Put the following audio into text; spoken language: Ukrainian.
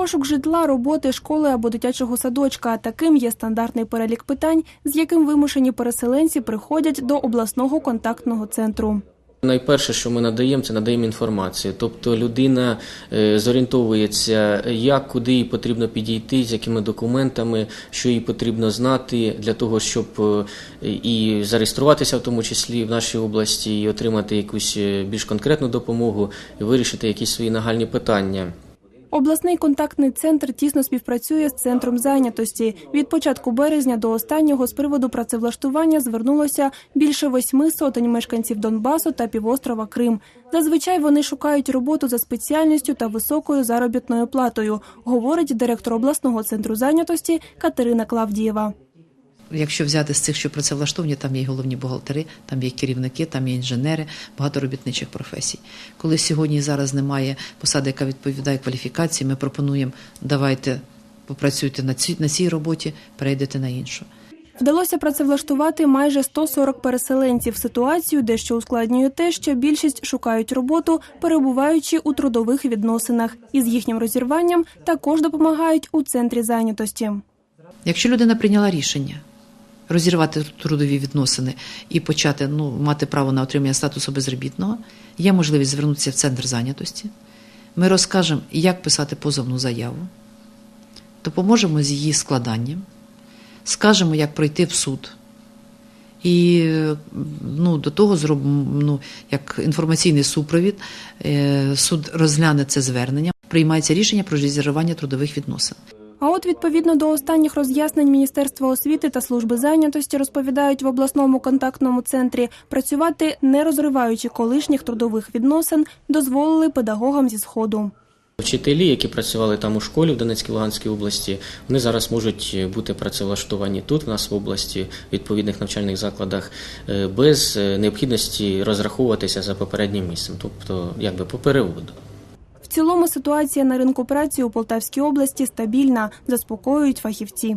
Пошук житла, роботи, школи або дитячого садочка. Таким є стандартний перелік питань, з яким вимушені переселенці приходять до обласного контактного центру. Найперше, що ми надаємо, це надаємо інформацію. Тобто людина е, зорієнтовується, як куди їй потрібно підійти, з якими документами, що їй потрібно знати для того, щоб е, і зареєструватися, в тому числі в нашій області, і отримати якусь е, більш конкретну допомогу, і вирішити якісь свої нагальні питання. Обласний контактний центр тісно співпрацює з центром зайнятості. Від початку березня до останнього з приводу працевлаштування звернулося більше восьми сотень мешканців Донбасу та півострова Крим. Зазвичай вони шукають роботу за спеціальністю та високою заробітною платою, говорить директор обласного центру зайнятості Катерина Клавдієва. Якщо взяти з цих, що працевлаштовані, там є головні бухгалтери, там є керівники, там є інженери, багато робітничих професій. Коли сьогодні і зараз немає посади, яка відповідає кваліфікації, ми пропонуємо давайте попрацюйте на цій, на цій роботі, перейдете на іншу. Вдалося працевлаштувати майже 140 переселенців. Ситуацію дещо ускладнює те, що більшість шукають роботу, перебуваючи у трудових відносинах. Із їхнім розірванням також допомагають у центрі зайнятості. Якщо людина прийняла рішення розірвати трудові відносини і почати ну, мати право на отримання статусу безробітного, є можливість звернутися в центр зайнятості. Ми розкажемо, як писати позовну заяву, допоможемо з її складанням, скажемо, як пройти в суд. І ну, до того зробимо ну, як інформаційний супровід. Е, Суд розгляне це звернення, приймається рішення про розірвання трудових відносин. А от відповідно до останніх роз'яснень Міністерства освіти та служби зайнятості розповідають в обласному контактному центрі, працювати не розриваючи колишніх трудових відносин, дозволили педагогам зі сходу. Вчителі, які працювали там у школі в Донецькій Луганській області, вони зараз можуть бути працевлаштовані тут, в нас в області, в відповідних навчальних закладах, е, без е, необхідності розраховуватися за попереднім місцем, тобто якби по переводу. Цілому ситуація на ринку праці у Полтавській області стабільна, заспокоюють фахівці.